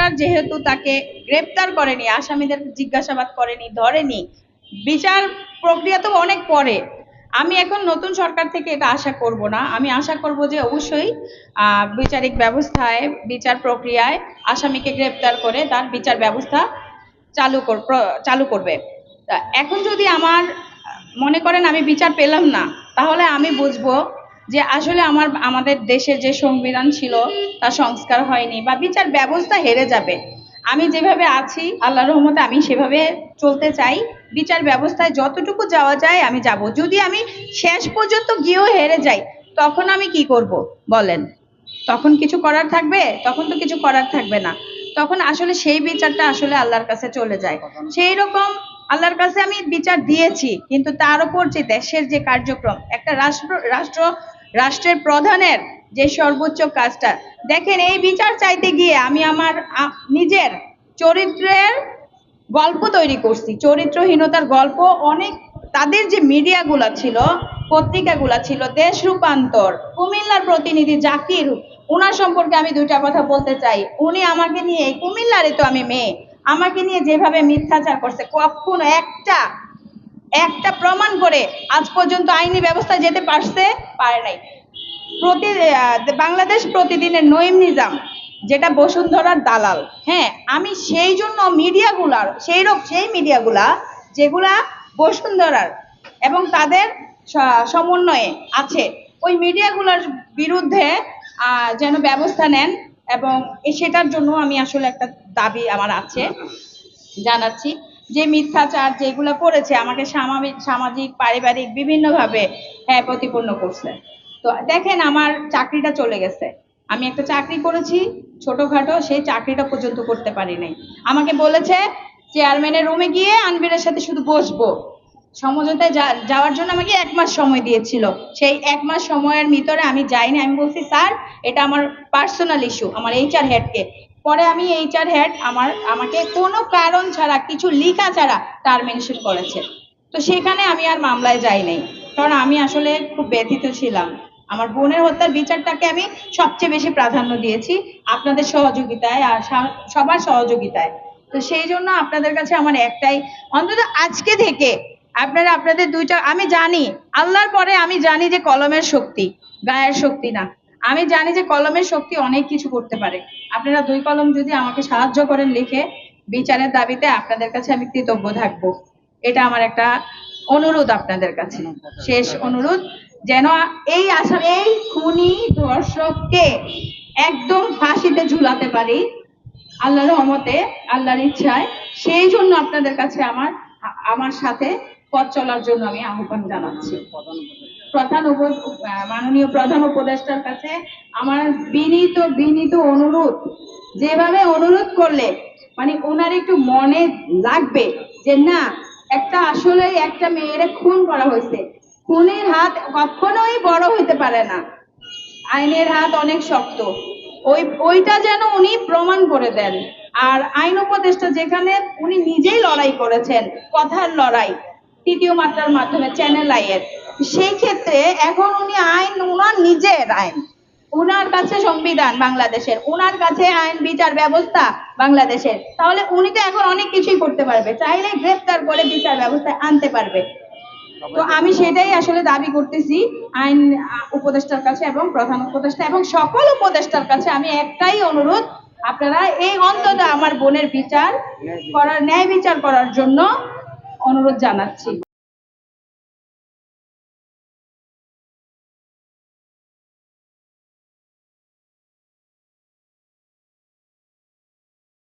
সরকার যেহেতু তাকে গ্রেপ্তার করেনি, আসামিদের জিজ্ঞাসাবাদ করেনি, ধরেনি, বিচার প্রক্রিয়া তো অনেক পরে। আমি এখন নতুন সরকার থেকে এটা আশা করব না। আমি আশা করব যে অবশ্যই বিচারিক ব্যবস্থায়, বিচার প্রক্রিয়ায় আসামিকে গ্রেপ্তার করে তার বিচার ব্যবস্থা চালু কর চালু করবে। এখন যদি আমার মনে করেন আমি বিচার পেলাম না, তাহলে আমি বুঝব যে আসলে আমার, আমাদের দেশের যে সংবিধান ছিল, তা সংস্কার হয়নি বা বিচার ব্যবস্থা হেরে যাবে। আমি যেভাবে আছি আল্লাহ রহমতে আমি সেভাবে চলতে চাই। বিচার ব্যবস্থায় যতটুকু যাওয়া যায় আমি যাব। যদি আমি শেষ পর্যন্ত গিয়েও হেরে যাই, তখন আমি কি করব বলেন? তখন কিছু করার থাকবে? তখন তো কিছু করার থাকবে না। তখন আসলে সেই বিচারটা আসলে আল্লাহর কাছে চলে যায়। সেই রকম আল্লাহর কাছে আমি বিচার দিয়েছি, কিন্তু তার উপর যে দেশের যে কার্যক্রম, একটা রাষ্ট্র রাষ্ট্র রাষ্ট্রের প্রধানের যে সর্বোচ্চ কাজটা। দেখেন, এই বিচার চাইতে গিয়ে আমি আমার নিজের চরিত্রের গল্প তৈরি করছি। চরিত্রহীনতার গল্প অনেক, তাদের যে মিডিয়াগুলা ছিল, পত্রিকাগুলা ছিল, দেশ রূপান্তর, কুমিল্লার প্রতিনিধি জাকির ওনার সম্পর্কে আমি দুইটা কথা বলতে চাই। উনি আমাকে নিয়ে কুমিল্লারই তো আমি মেয়ে, আমাকে নিয়ে যেভাবে মিথ্যাচার করছে, কখনো একটা একটা প্রমাণ করে আজ পর্যন্ত আইনি ব্যবস্থা যেতে পারছে, পারে নাই। প্রতি বাংলাদেশ প্রতিদিনের নঈম নিজাম, যেটা বসুন্ধরার দালাল হ্যাঁ আমি সেই জন্য মিডিয়াগুলার, সেই রকম সেই মিডিয়াগুলা, যেগুলা বসুন্ধরার এবং তাদের সমন্বয়ে আছে, ওই মিডিয়াগুলোর বিরুদ্ধে যেন ব্যবস্থা নেন এবং সেটার জন্য আমি আসলে একটা দাবি আমার আছে, জানাচ্ছি। যে মিথ্যাচার যেগুলো করেছে, আমাকে সামাজিক সামাজিক, পারিবারিক বিভিন্নভাবে হ্যাঁ প্রতিপন্ন করছে। তো দেখেন আমার চাকরিটা চলে গেছে। আমি একটা চাকরি করেছি ছোটখাটো, সেই চাকরিটা পর্যন্ত করতে পারি নাই। আমাকে বলেছে, চেয়ারম্যানের রুমে গিয়ে আনবিরের সাথে শুধু বসবো। সমঝোতায় যাওয়ার জন্য আমাকে এক মাস সময় দিয়েছিল। সেই এক মাস সময়ের ভিতরে আমি যাইনি। আমি বলছি, স্যার, এটা আমার পার্সোনাল ইস্যু আমার এইচআর হেডকে পরে আমি এইচআর হেড আমার, আমাকে কোনো কারণ ছাড়া, কিছু লিখা ছাড়া টার্মিনেশন করেছে। তো সেখানে আমি আর মামলায় যাই নাই। কারণ আমি আসলে খুব ব্যথিত ছিলাম। আমার বোনের হত্যার বিচারটাকে আমি সবচেয়ে বেশি প্রাধান্য দিয়েছি আপনাদের সহযোগিতায় আর সবার সহযোগিতায়। তো সেই জন্য আপনাদের কাছে আমার একটাই, অন্তত আজকে থেকে আপনারা আপনাদের দুইটা, আমি জানি, আল্লাহর পরে আমি জানি যে কলমের শক্তি, গায়ের শক্তি না। আমি জানি যে কলমের শক্তি অনেক কিছু করতে পারে। আপনারা দুই কলম যদি আমাকে সাহায্য করেন লিখে, বিচারের দাবিতে আপনাদের কাছে আমি কৃতজ্ঞ থাকব। এটা আমার একটা অনুরোধ আপনাদের কাছে। শেষ অনুরোধ, যেন এই আসাম এই খুনি ধর্ষককে একদম ফাঁসিতে ঝুলাতে পারি, আল্লাহর রহমতে, আল্লাহর ইচ্ছায়। সেই জন্য আপনাদের কাছে আমার আমার সাথে পথ চলার জন্য আমি আহ্বান জানাচ্ছি। প্রধান মাননীয় প্রধান উপদেষ্টার কাছে আমার বিনীত বিনীত অনুরোধ। যেভাবে অনুরোধ করলে মানে ওনার একটু মনে লাগবে যে, না, একটা আসলে একটা মেয়ের খুন করা হয়েছে। খুনের হাত কখনোই বড় হইতে পারে না। আইনের হাত অনেক শক্ত। ওই, ওইটা যেন উনি প্রমাণ করে দেন। আর আইন উপদেষ্টা যেখানে, উনি নিজেই লড়াই করেছেন। কথার লড়াই। তৃতীয় মাত্রার মাধ্যমে চ্যানেল আইয়ের। সেই ক্ষেত্রে এখন উনি আইন, উনার নিজের আইন। উনার কাছে সংবিধান বাংলাদেশের, উনার কাছে আইন, বিচার ব্যবস্থা বাংলাদেশের। তাহলে উনি তো এখন অনেক কিছুই করতে পারবে। চাইলে গ্রেফতার করে বিচার ব্যবস্থায় আনতে পারবে। তো আমি সেটাই আসলে দাবি করতেছি আইন উপদেষ্টার কাছে এবং প্রধান উপদেষ্টা এবং সকল উপদেষ্টার কাছে আমি একটাই অনুরোধ, আপনারা এই অন্তত আমার বোনের বিচার করার, ন্যায় বিচার করার জন্য অনুরোধ জানাচ্ছি।